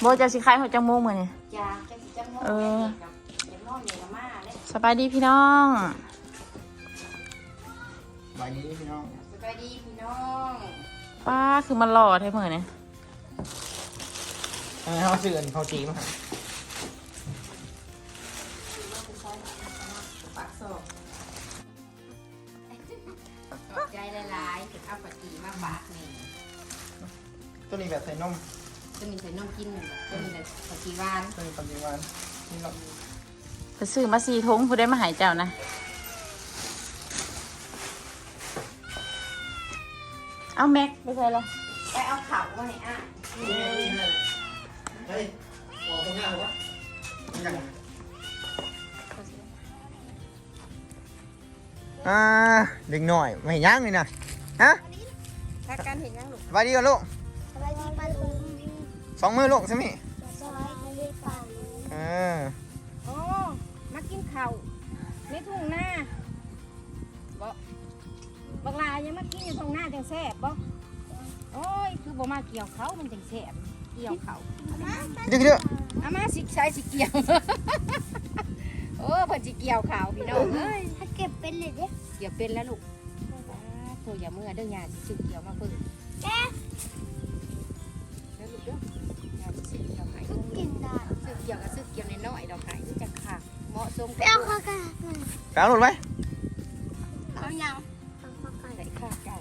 โบจะสิขายหัวจังโมงมือนี่จ้าจะสิจังโมงเออเดี๋ยวน้องเนี่ยมาเลยสบายดีพี่น้องใบนี้พี่น้องสบายดีพี่น้องป้าคือมันหล่อแท้มือนี่ทำไมเขาซื้ออันเขาจีมาปากโศกขอบใจหลายๆเอาปากกีมาฝากนี่ตัวนี้แบบใส่นม จะมีใส่นมกินหนึ่งจะมีแต่ปากกีหวานตัวนี้ปัจจุบันนี่เราไปซื้อมาสี่ทงผู้ได้มาใหายเจ้านะเอาแม็กไปใส่ละไปเอาเข่ามาให้อะเฮ้ยบอกคนง่ายวะยังอ่าเด็กหน่อยไม่ย่างเลยนะฮะถ้าการเห็นยังลูกสบายดีก่อนลูก สองมือลูกใช่ไหมสบายดีปาลุงเออโอ้มากินข้าวในทุ่งหน้าบ่บักลายังมากินอยู่ทุ่งหน้าจังแซ่บบ่โอ้ยคือบ่มาเกี่ยวเขามันจังแซ่บเกี่ยวเขาคิดเยอะอามาสิใช้สิเกี่ยว โอ้เพิ่นสิเกี่ยวขาวพี่น้องเอ้ยถ้าเก็บเป็นเลยเด้เกี่ยวเป็นแล้วลูกอ่าโทรอย่าเมื่อเด้อยาสิซื้อเกี่ยวมาเพิ่นแก กี่ยวก็ซื้อเกี่ยวน้อยๆดอกไห้จังค่ะเหมาะสมไปกับเอาข้าวไก่แปลงหลุดไหมเอายังเอาข้าวไก่ใส่ข้าวไก่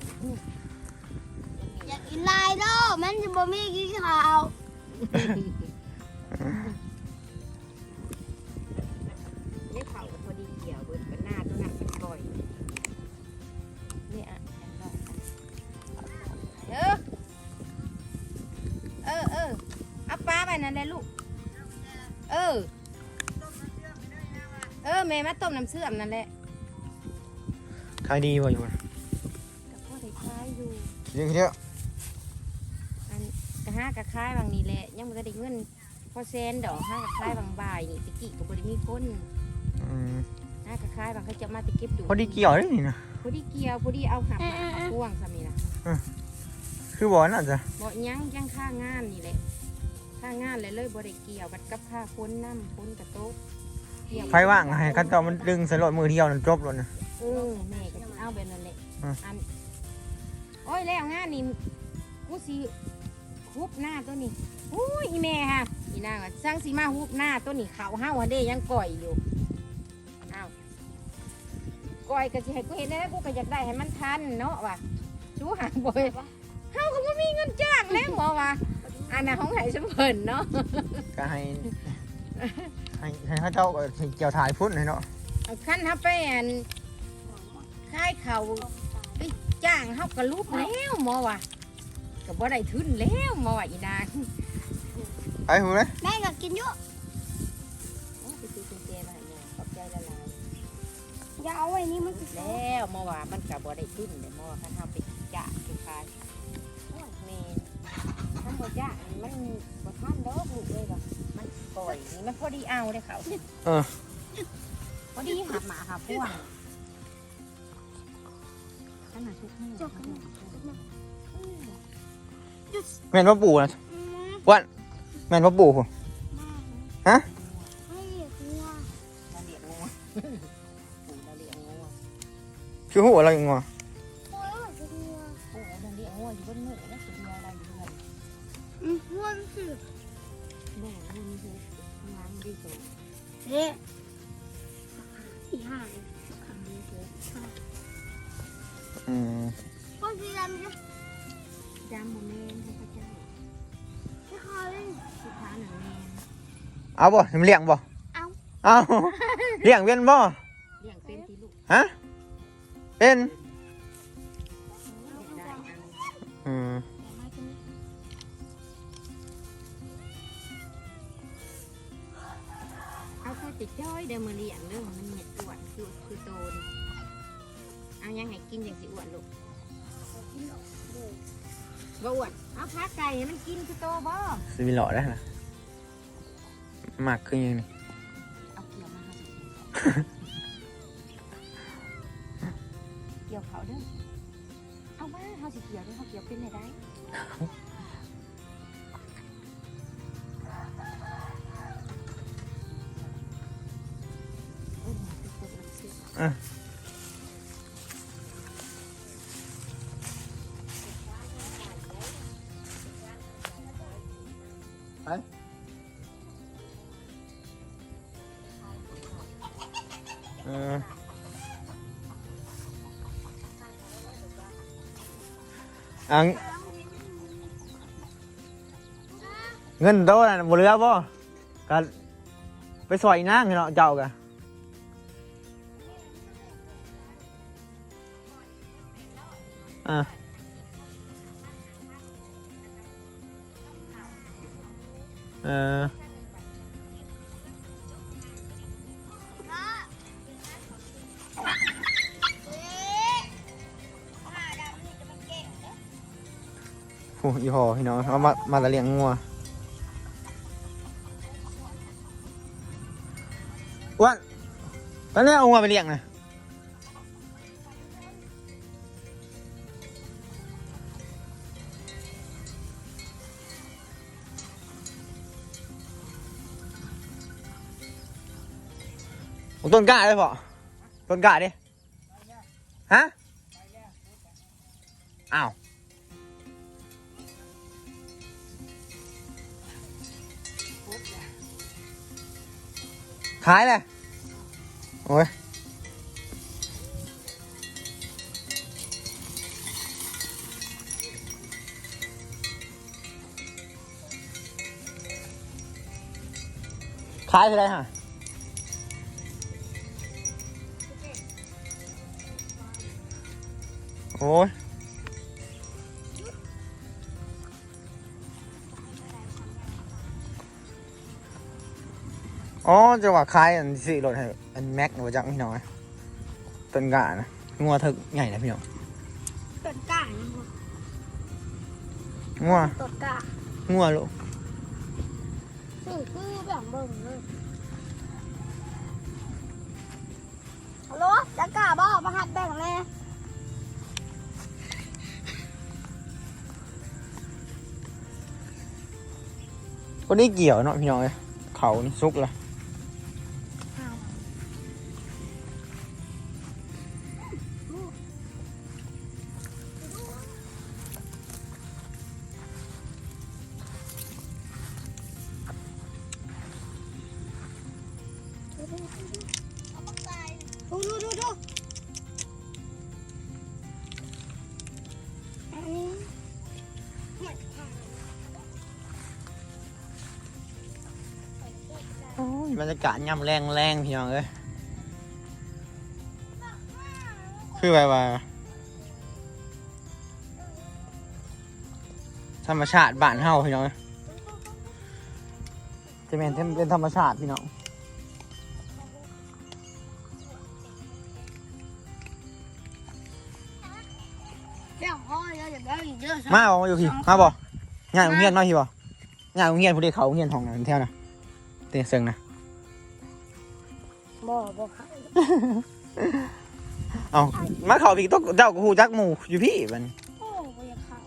อยากกินลายเด้อมันจะบ่มีกินข้าวได้เผาพอดีเกี่ยวเบิดเป็นหน้าตัวหนักเป็นก่อยนี่อะเออเออเออเอาปลาไปนั่นแหละลูก เออ เออแม่มาต้มน้ำเสื่อมนั่นแหละขายดีกว่าอยู่กับพ่อได้คล้ายอยู่คิดเยอะคิดเยอะอันกะห้ากะคล้ายบางนี่แหละยังไม่ได้เงินพอเซนดอกห้ากะคล้ายบางบ่ายนี่ตะกี้ก็บริมีคนอืมห้ากะคล้ายบางเขาจะมาตะเก็บดูพอดีเกี่ยวเลยนี่นะพอดีเกี่ยวพอดีเอาหับมาหับพ่วงสามีนะคือบอกน่าจะบ่ยังยังค่างานนี่แหละ ค่างานเลยเลยบ่ได้เกี่ยวกับกับค่าพ้นน้ำพ้นกระโต๊ะเกี่ยวไฟว่างให้ขั้นตอนมันดึงใส่รถมือเดียวนั่นจบรถนะ เออแม่ก็สิเอาแบบนั้นแหละอะ อันโอ้ยแล้วงานนี่กูสิฮุบหน้าตัวนี้อุ้ยอีแม่ฮะอีนางว่าสร้างสีมาฮุบหน้าตัวนี้เขาห้าวเด้ยังก่อยอยู่อ้าวก่อยก็สิให้กูเห็นแล้วกูก็อยากได้ให้มันทันเนาะว่ะชูหางบ่อยเฮาก็บ่มีเงินจ้างแล้วหมอว่ะ อันน่ะของไห้สมเพิ่นเนาะก็ให้ให้ให้เขาเจ้าก็ให้เกี่ยวถ่ายพุ่นให้เนาะเอาขั้นเฮาไปอันค่ายเขาไปจ้างเฮาก็รูปแล้วหมอว่ะก็บ่ได้ทุนแล้วหมอว่าอีนางไปหูเลยแม่ก็กินเยอะโอ้ไปซื้อกุญแจมาให้แม่ขอบใจละลายอย่าเอาไว้นี่มันจะแล้วหมอว่ามันก็บ่ได้ทุนเลยหมอว่าคันเฮาไปจ้างไปขายโอ้ยแม่ คันบ่จ้างนี่มันบ่ทันดอกลูกเลยว่ะมันปล่อยนี่มันพอดีเอาได้เขาเออ พอดีหับหมาหับพวงขันหาทุกมื้อแม่นพ่อปู่นะอืมแม่นพ่อปู่ผมฮะไม่อยากงัวเร ทำงานดีสุดเด้อีห่าทำดีสุดอืมก็สีดำจะจำโมเมนต์ให้พระเจ้าจะคอเล่นสุดท้ายหนึ่งแมนเอาบ่มันเลี้ยงบ่เอาเอาเลี้ยงเป็นบ่เลี้ยงเป็นที่ลูกฮะเป็นได้อันอืมเอาเข้ ติดจ้อยเดิมมาเลี้ยงเรื่องมันเห็ดอ้วนคือคือโตนเอายังให้กินอย่างสิอ้วนลูกบ่อ้วนเอาพักไก่ให้มันกินคือโตบ่สิมีหล่อได้นะหมักคือยังนี่เอาเกี่ยวมาให้เกี่ยวเขาเด้อเอามาเขาสิเกี่ยวเด้อเขาเกี่ยวเป็นได้ได้ อะไปเอออังเงินโตน่ะบ่เหลือบ่ก็ไปสวยนางเนาะเจ้ากัน อะเออโอ้ยพอพี่น้องเอามา มาละเลียงงัวอ้วันตอนนี้เอางัวไปเลี้ยงนะ เอาต้นกล้าได้ปะต้นกล้า โอ้ยขายเท่าไหรฮะโอ้ยอ๋อจะว่าคล้ายอันสิรถให้อันแม็กหรือจักพี่น้องต้นกานะงัวเถึกใหญ่นะพี่น้องต้นกล้างัวต้นกล้างัวลูกคือคือแบบเบิ่งเลยฮัลโหลจะกล้าบ่มาหัดแบ่งเลย ก็ได้เกี่ยวเนาะพี่น้องเอ้ยเขานี่สุกละ รรยากาศย่ำแรงแรงพี่น้องเอ้ยคือแบบว่าธรรมชาติบ้านเฮาพี่น้องเอ้ยจะเป็นเป็นธรรมชาติพี่น้องเดี๋ยวพ่อเดี๋ยวเดี๋ยวเดี๋ยวเดี๋ยวมาบอกมาอยู่พี่มาบอกงานโรงเรียนมาพี่บอกงานโรงเรียนผู้เด็กเขาโรงเรียนของนั้นเท่านะเตียงเซิงนะ เอามาเขาพี่ต้องเจ้ากูฮู้จักหมู่อยู่พี่มันโอ้บ่อยากเข้า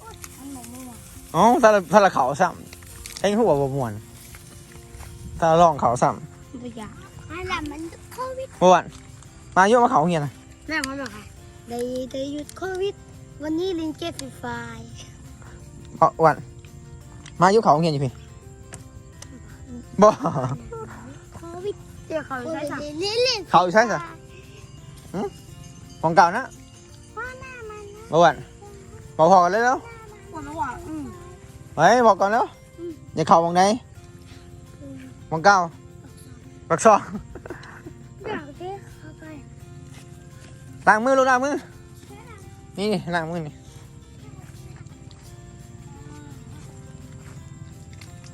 โอ๊ยอันไหนไม่ว่าอ๋อถ้าเราถ้าเราเขาซ้ำเอ็งฮู้ว่าบ่ม่วนถ้าเราลองเขาซ้บ่อยากอันนั้นมันโควิดำเมื่อวานมาโยมมาเขาโรงเรียนนะแม่มันบอกค่ะได้ได้หยุดโควิด วันนี้ลินเก็บฟรีไฟล์เมื่อวานมาโยเขาโรงเรียนอยู่พี่บ่ โควิด เดี๋ยวเขาใช้สั่งเล่นเล่นเขาอยู่ใช่สิของเก่านะว่าหน้ามันนะเมื่อวานบอกพอกันเลยแล้วว่าระหว่างอืมเฮ้ยบอกก่อนแล้วอย่าเข้าวงไหนวงเก้าปักซองเดี๋ยวเดี๋ยวเข้าไปล้างมือลูกล้างมือนี่นี่ล้างมือนี่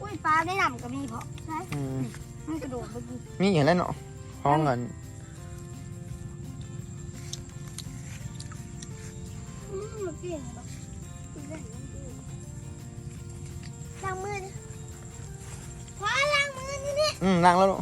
อุ้ยปลาได้นำก็มีเพาะใช่ มมันกระโดดเมื่อกี้มีอย่างนั้นเนาะห้องเงินอืมมันเปลี่ยนแบบล้างมือพอล้างมือนี่นี่อืมล้างแล้วลูก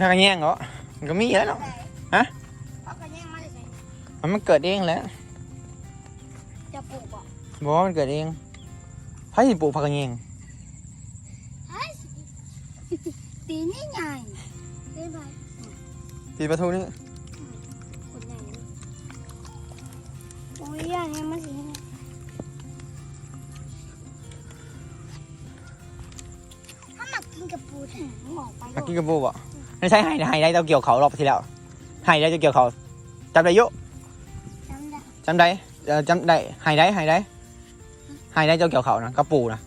พักกันแย่งเหรอมันก็มีแล้วเนาะเอากระแยงมาเลยใส่มันมันเกิดเองแหล้วจะปลูกบ่บอกว่ามันเกิดเองไผ่สิปลูกพักกันแย่งเฮ้ยตีนี่ใหญ่เป็นไรตีประตูนี่คนใหญ่นะโอ้ยอย่างเงี้ยมาสิถ้ามากินกับปูถึงหมอกไปมากินกระปูบ่ ไม่ใช่ไห้ไห้ได้เราเกี่ยวเขารอบที่แล้วไห้ได้จะเกี่ยวเขาจำได้อยุจำได้จำได้เอ่อจำได้ไห้ได้ไห้ได้ไห้ได้เจ้าเกี่ยวเขานะกระปูนะ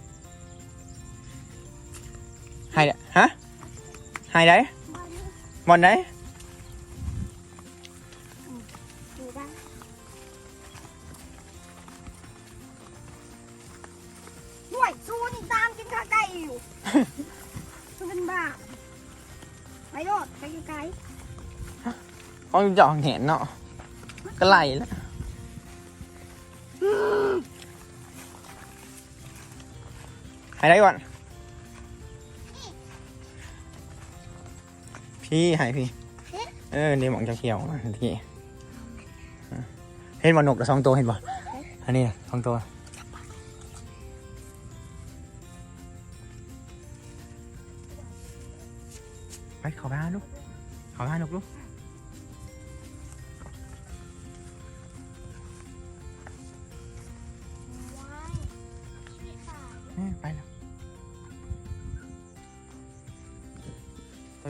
ไห้ได้ฮะไห้ได้บอลได้ดู ห้องเจาะเห็นเนาะก็ไหลแล้วไห้ได้ก่อน พี่ไห้พี่ เออนี่หมองจะเขียวๆทันทีเห็นบอลนกแต่สองตัวเห็นบ่อันนี้สองตัวไปขอไปหาลูกขอไปหาลูกลูก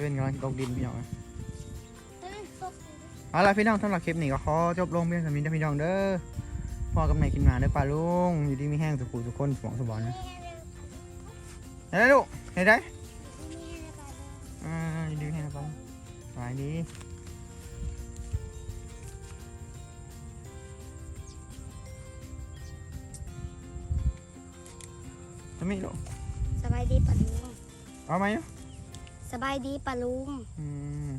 เวนกำลังตกดินพี่น้องเอาล่ะพี่น้องสำหรับคลิปนี้ก็ขอจบลงเพียงสามีนะพี่น้องเด้อพ่อกับแม่กินมาเด้อป้าลุงอยู่ดีมีแห้งสุขุทุกคนสมองสมบัตินะเห็นไหมลูกเห็นไหมอ่าอยู่ดีมีแห้งนะป้าสบายดีทำไมลูกสบายดีปะลุงเอาไหมเนาะ สบายดีปะลุง อืม